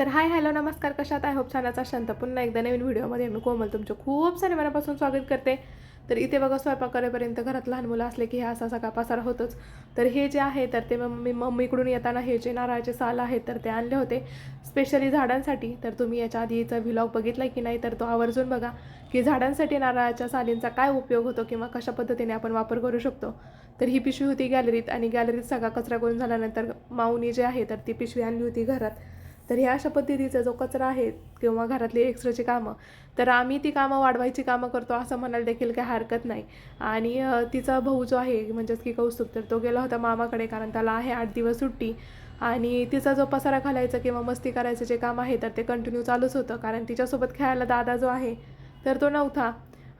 तर hi hello नमस्कार कशात आहे? होप छानाचा शांत पुन्हा एकदा नवीन व्हिडिओमध्ये मी कोमल तुमचं खूप सारे मनापासून स्वागत करते. तर इथे बघा स्वयंपाक करेपर्यंत घरात लहान मुलं असले की हे असा सगळा पसारा होतोच. तर हे जे आहे तर ते मम्मी मम्मीकडून येताना हे जे नारळाचे साल आहेत तर ते आणले होते. स्पेशली झाडांसाठी. तर तुम्ही याच्या आधीचा व्हिलॉग बघितला की नाही तर तो आवर्जून बघा की झाडांसाठी नारळाच्या सालींचा काय उपयोग होतो किंवा कशा पद्धतीने आपण वापर करू शकतो. तर ही पिशवी होती गॅलरीत आणि गॅलरीत सगळा कचरा करून झाल्यानंतर माऊनी जे आहे तर ती पिशवी आणली होती घरात. तर ह्या अशा पद्धतीचा जो कचरा आहे किंवा घरातली एक्स्ट्राची कामं तर आम्ही ती कामं वाढवायची कामं करतो असं म्हणायला देखील काही हरकत नाही. आणि तिचा भाऊ जो आहे म्हणजेच की कौस्तुभ तर तो गेला होता मामाकडे कारण त्याला आहे आठ दिवस सुट्टी. आणि तिचा जो पसारा घालायचा किंवा मस्ती करायचं जे काम आहे तर ते कंटिन्यू चालूच होतं. कारण तिच्यासोबत खेळायला दादा जो आहे तर तो नव्हता.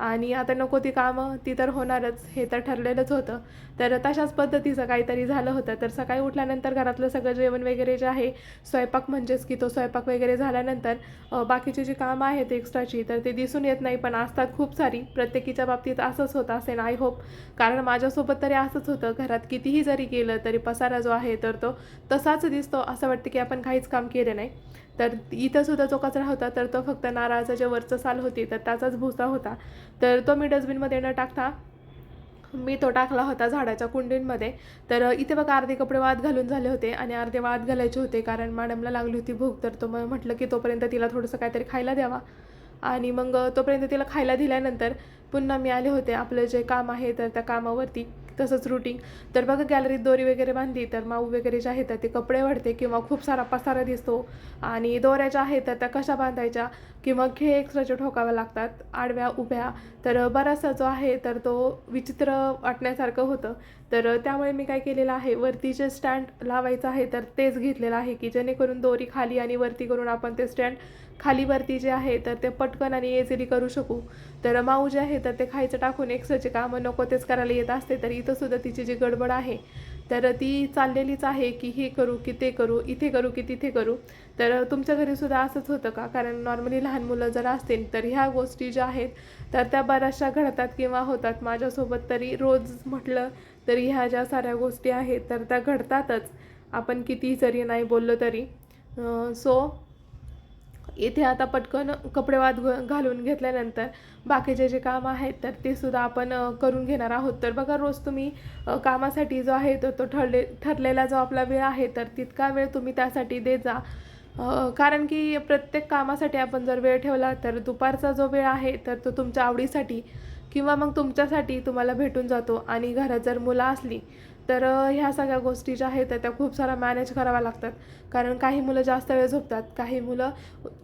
आणि आता नको ती कामं ती तर होणारच हे तर ठरलेलंच होतं. तर तशाच पद्धतीचं काहीतरी झालं होतं. तर सकाळी उठल्यानंतर घरातलं सगळं जेवण वगैरे जे आहे स्वयंपाक म्हणजेच की तो स्वयंपाक वगैरे झाल्यानंतर बाकीची जी कामं आहेत एक्स्ट्राची तर ते दिसून येत नाही. पण असतात खूप सारी प्रत्येकीच्या बाबतीत असंच होतं असेल आय होप कारण माझ्यासोबत तरी असंच होतं. घरात कितीही जरी केलं तरी पसारा जो आहे तर तो तसाच दिसतो. असं वाटतं की आपण काहीच काम केलं नाही. तर इथं सुद्धा जो कचरा होता तर तो फक्त नारळाचा जे वरचं साल होती तर त्याचाच भुसा होता. तर तो मी डस्टबिनमध्ये न टाकता मी तो टाकला होता झाडाच्या कुंडींमध्ये. तर इथे बघा अर्धे कपडे वाद घालून झाले होते आणि अर्धे वाद घालायचे होते कारण मॅडमला लागली होती भूक तर तो मग म्हटलं की तोपर्यंत तिला थोडंसं काहीतरी खायला द्यावा. आणि मग तोपर्यंत तिला खायला दिल्यानंतर पुन्हा मी आले होते आपलं जे काम आहे तर त्या कामावरती. तसंच रुटीन तर बघा गॅलरीत दोरी वगैरे बांधली तर माऊ वगैरे जे आहेत तर ते कपडे वाढते किंवा खूप सारा पसारा दिसतो. आणि दोऱ्या ज्या आहेत तर त्या कशा बांधायच्या? किंवा खे एक्स्ट्राच्या ठोकाव्या लागतात आडव्या उभ्या. तर बराचसा जो आहे तर तो विचित्र वाटण्यासारखं होतं. तर त्यामुळे मी काय केलेलं आहे वरती जे स्टँड लावायचं आहे तर तेच घेतलेलं आहे की जेणेकरून दोरी खाली आणि वरती करून आपण ते स्टँड खाली वरती जे आहे तर ते पटकन आणि इझिली करू शकू. तर माऊ जे आहे तर ते खायचं टाकून एक्सरचे कामं नको तेच करायला येत असते तर इथं सुद्धा तिची जी गडबड आहे तर ती चाललेलीच आहे की हे करू की ते करू इथे करू की तिथे करू. तर तुमच्या घरीसुद्धा असंच होतं का? कारण नॉर्मली लहान मुलं जर असतील तर ह्या गोष्टी ज्या आहेत तर त्या बऱ्याचशा घडतात किंवा होतात. माझ्यासोबत तरी रोज म्हटलं तरी ह्या ज्या साऱ्या गोष्टी आहेत तर त्या घडतातच. आपण किती जरी नाही बोललो तरी. सो इथे आता पटकन कपडे वाद घ- घालून घेतल्यानंतर बाकीचे जे काम आहेत तर ते सुद्धा आपण करून घेणार आहोत. तर बघा रोज तुम्ही कामासाठी जो आहे तर तो ठरले ठरलेला जो आपला वेळ आहे तर तितका वेळ तुम्ही त्यासाठी देत जा. कारण की प्रत्येक कामासाठी आपण जर वेळ ठेवला तर दुपारचा जो वेळ आहे तर तो तुमच्या आवडीसाठी किंवा मग तुमच्यासाठी तुम्हाला भेटून जातो. आणि घरात जर मुलं असली तर ह्या सगळ्या गोष्टी ज्या आहेत तर त्या खूप साऱ्या मॅनेज कराव्या लागतात. कारण काही मुलं जास्त वेळ झोपतात काही मुलं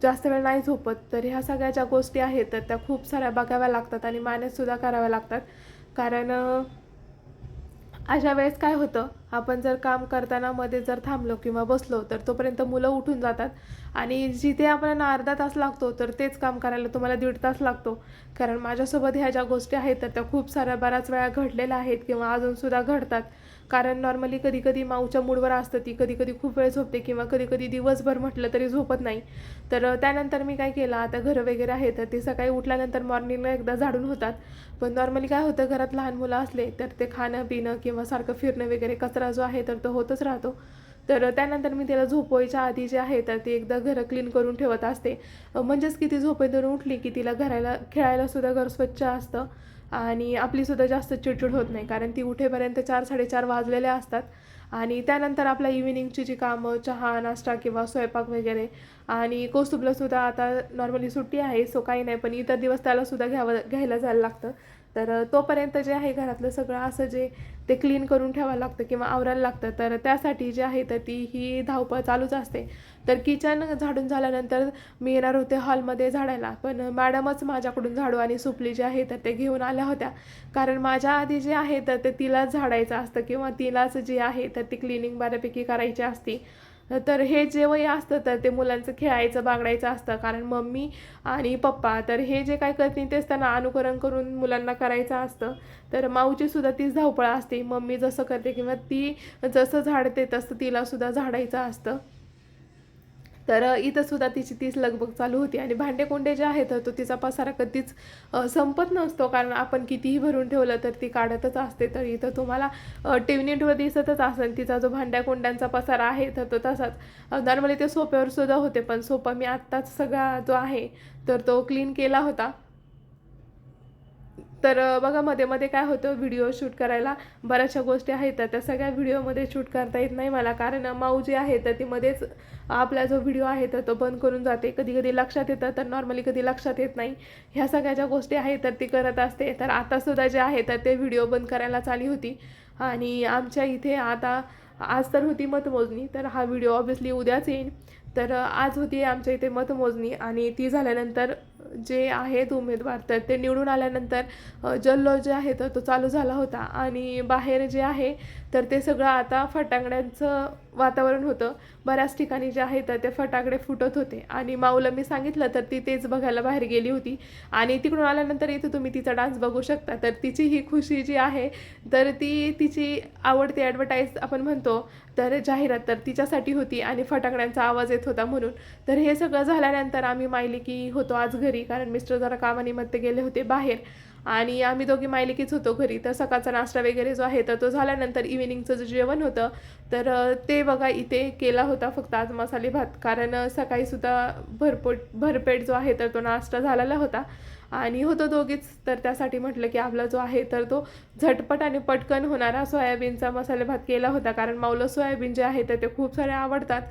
जास्त वेळ नाही झोपत. तर ह्या सगळ्या ज्या गोष्टी आहेत तर त्या खूप साऱ्या बघाव्या लागतात आणि मॅनेजसुद्धा कराव्या लागतात. कारण अशा वेळेस काय होतं आपण जर काम करताना मध्ये जर थांबलो किंवा बसलो तर तोपर्यंत मुलं उठून जातात. आणि जिथे आपल्याला अर्धा तास लागतो तर तेच काम करायला तुम्हाला दीड तास लागतो. कारण माझ्यासोबत ह्या ज्या गोष्टी आहेत तर त्या खूप साऱ्या बऱ्याच वेळा घडलेल्या आहेत किंवा अजूनसुद्धा घडतात. कारण नॉर्मली कधी कधी माऊच्या मूडवर असतं ती कधी कधी खूप वेळ झोपते किंवा कधी कधी दिवसभर म्हटलं तरी झोपत नाही. तर त्यानंतर मी काय केलं आता घरं वगैरे आहे तर ते सकाळी उठल्यानंतर मॉर्निंगला एकदा झाडून होतात. पण नॉर्मली काय होतं घरात लहान मुलं असले तर ते खाणं पिणं किंवा सारखं फिरणं वगैरे कचरा जो आहे तर तो होतच राहतो. तर त्यानंतर मी तिला झोपवायच्या आधी जे आहे तर ती एकदा घरं क्लीन करून ठेवत असते. म्हणजेच की ती झोपेतून उठली की तिला घरायला खेळायला सुद्धा घर स्वच्छ असतं. आणि आपलीसुद्धा जास्त चिडचिड होत नाही कारण ती उठेपर्यंत चार साडेचार वाजलेले असतात. आणि त्यानंतर आपल्या इव्हिनिंगची जी कामं चहा नाश्ता किंवा स्वयंपाक वगैरे आणि कौस्तुभलासुद्धा आता नॉर्मली सुट्टी आहे सो काही नाही पण इतर दिवस त्याला सुद्धा घ्यावं घ्यायला जायला लागतं. तर तोपर्यंत जे आहे घरातलं सगळं असं जे ते क्लीन करून ठेवायला लागतं किंवा आवरायला लागतं. तर त्यासाठी जे आहे तर ती ही धावपळ चालूच असते. तर किचन झाडून झाल्यानंतर मी येणार होते हॉलमध्ये झाडायला. पण मॅडमच माझ्याकडून झाडू आणि सुपली जे आहे तर ते घेऊन आल्या होत्या. कारण माझ्या आधी जे आहे तर ते तिलाच झाडायचं असतं किंवा तिलाच जे आहे तर ती क्लिनिंग बऱ्यापैकी करायची असती. तर हे जे वय असतं तर ते मुलांचं खेळायचं बागडायचं असतं. कारण मम्मी आणि पप्पा तर हे जे काय करतील तेच त्यांना अनुकरण करून मुलांना करायचं असतं. तर माऊची सुद्धा तीच धावपळ असते. मम्मी जसं करते किंवा ती जसं झाडते तसं तिलासुद्धा झाडायचं असतं. तर इथंसुद्धा इथं सुद्धा तिची तीच लगबग चालू होती आणि भांडे कोंडे जे आहेत तो तिचा पसारा कधीच संपत नसतो. कारण आपण कितीही भरून ठेवलं तर ती काढतच असते. तर इथं तुम्हाला टी दिसतच असेल. तिचा जो भांड्या कोंड्यांचा पसारा आहे तर तो तसाच. नॉर्मली ते सोप्यावर सुद्धा होते पण सोपा मी आत्ताच सगळा जो आहे तर तो क्लीन केला होता. तर बघा मध्ये मध्ये काय होतं व्हिडिओ शूट करायला बऱ्याचशा गोष्टी आहेत तर त्या सगळ्या व्हिडिओमध्ये शूट करता येत नाही मला. कारण माऊ जी आहे तर ती मध्येच आपला जो व्हिडिओ आहे तर तो बंद करून जाते. कधी कधी लक्षात येतं तर नॉर्मली कधी लक्षात येत नाही. ह्या सगळ्या ज्या गोष्टी आहेत तर ती करत असते. तर आतासुद्धा जे आहे तर ते व्हिडिओ बंद करायला चाली होती. आणि आमच्या इथे आता आज तर होती मतमोजणी तर हा व्हिडिओ ऑब्विसली उद्याच येईल तर आज होती आमच्या इथे मतमोजणी आणि ती झाल्यानंतर जे आहेत उमेदवार तर ते निवडून आल्यानंतर जल्लो जे आहे तर तो चालू झाला होता. आणि बाहेर जे आहे तर ते सगळं आता फटाकड्यांचं वातावरण होतं. बऱ्याच ठिकाणी जे आहे तर ते फटाकडे फुटत होते. आणि माऊला मी सांगितलं तर ती तेच बघायला बाहेर गेली होती. आणि तिकडून आल्यानंतर इथं तुम्ही तिचा डान्स बघू शकता. तर तिची ही खुशी जी आहे तर ती तिची आवडती ॲडव्हर्टाईज आपण म्हणतो तर जाहिरात तर तिच्यासाठी होती. आणि फटाकड्यांचा आवाज येत होता म्हणून. तर हे सगळं झाल्यानंतर आम्ही माहिली की होतो आज घरी कारण मिस्टर जरा कामानिमित्त गेले होते बाहेर. आणि आम्ही दोघी मायलिकीच होतो घरी. तर सकाळचा नाश्ता वगैरे जो आहे तर तो झाल्यानंतर इव्हिनिंगचं जे जेवण होतं तर ते बघा इथे केला होता फक्त आज मसाले भात. कारण सकाळीसुद्धा भरपोट भरपेट जो आहे तर तो नाश्ता झालेला होता. आणि होतो दोघीच. तर त्यासाठी म्हटलं की आपला जो आहे तर तो झटपट आणि पटकन होणारा सोयाबीनचा मसाले भात केला होता. कारण माऊलं सोयाबीन जे आहे तर ते खूप सारे आवडतात.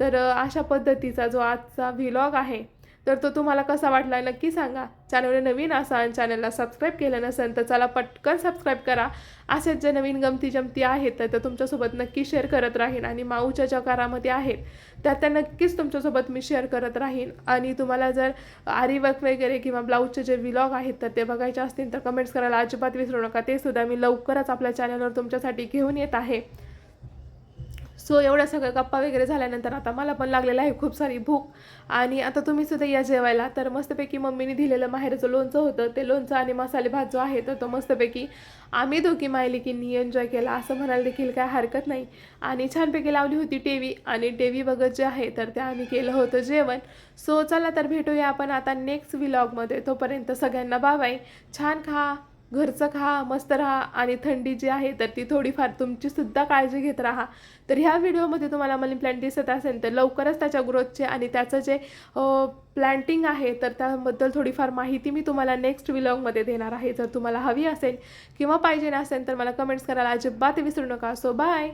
तर अशा पद्धतीचा जो आजचा व्हिलॉग आहे तर तो तुम्हाला कसा वाटला नक्की सांगा. चॅनलवर नवीन असा आणि चॅनलला सबस्क्राईब केलं नसेल तर चला पटकन सबस्क्राईब करा. असेच जे नवीन गमती जमती आहेत तर ते तुमच्यासोबत नक्की शेअर करत राहीन आणि माऊच्या ज्या कारामध्ये आहेत त्या त्या नक्कीच तुमच्यासोबत मी शेअर करत राहीन. आणि तुम्हाला जर आरी वर्क वगैरे किंवा ब्लाऊजचे जे व्लॉग आहेत तर ते बघायचे असतील तर कमेंट्स करायला अजिबात विसरू नका. ते सुद्धा मी लवकरच आपल्या चॅनलवर तुमच्यासाठी घेऊन येत आहे. सो एवढ्या सगळ्या गप्पा वगैरे झाल्यानंतर आता मला पण लागलेलं आहे खूप सारी भूक. आणि आता तुम्ही सुद्धा या जेवायला. तर मस्तपैकी मम्मीने दिलेलं माहेरचं लोणचं होतं. ते लोणचं आणि मसाले भात जो आहे तर तो मस्तपैकी आम्ही दोघी मायलिकींनी एन्जॉय केला. असं म्हणायला देखील काय हरकत नाही. आणि छानपैकी लावली होती टेवी. आणि टेवी बघत जे आहे तर ते आम्ही केलं होतं जेवण. सो चला तर भेटूया आपण आता नेक्स्ट व्लॉगमध्ये तोपर्यंत सगळ्यांना बाबाई छान खा. घरचं खा मस्त राहा आणि थंडी जी आहे तर ती थोडीफार तुमचीसुद्धा काळजी घेत राहा. तर ह्या व्हिडिओमध्ये तुम्हाला मनी प्लॅन्ट दिसत असेल तर लवकरच त्याच्या ग्रोथचे आणि त्याचं जे प्लॅन्टिंग आहे तर त्याबद्दल थोडीफार माहिती मी तुम्हाला नेक्स्ट व्लॉगमध्ये देणार आहे. जर तुम्हाला हवी असेल किंवा पाहिजे असेल तर मला कमेंट्स करायला अजिबात विसरू नका. So bye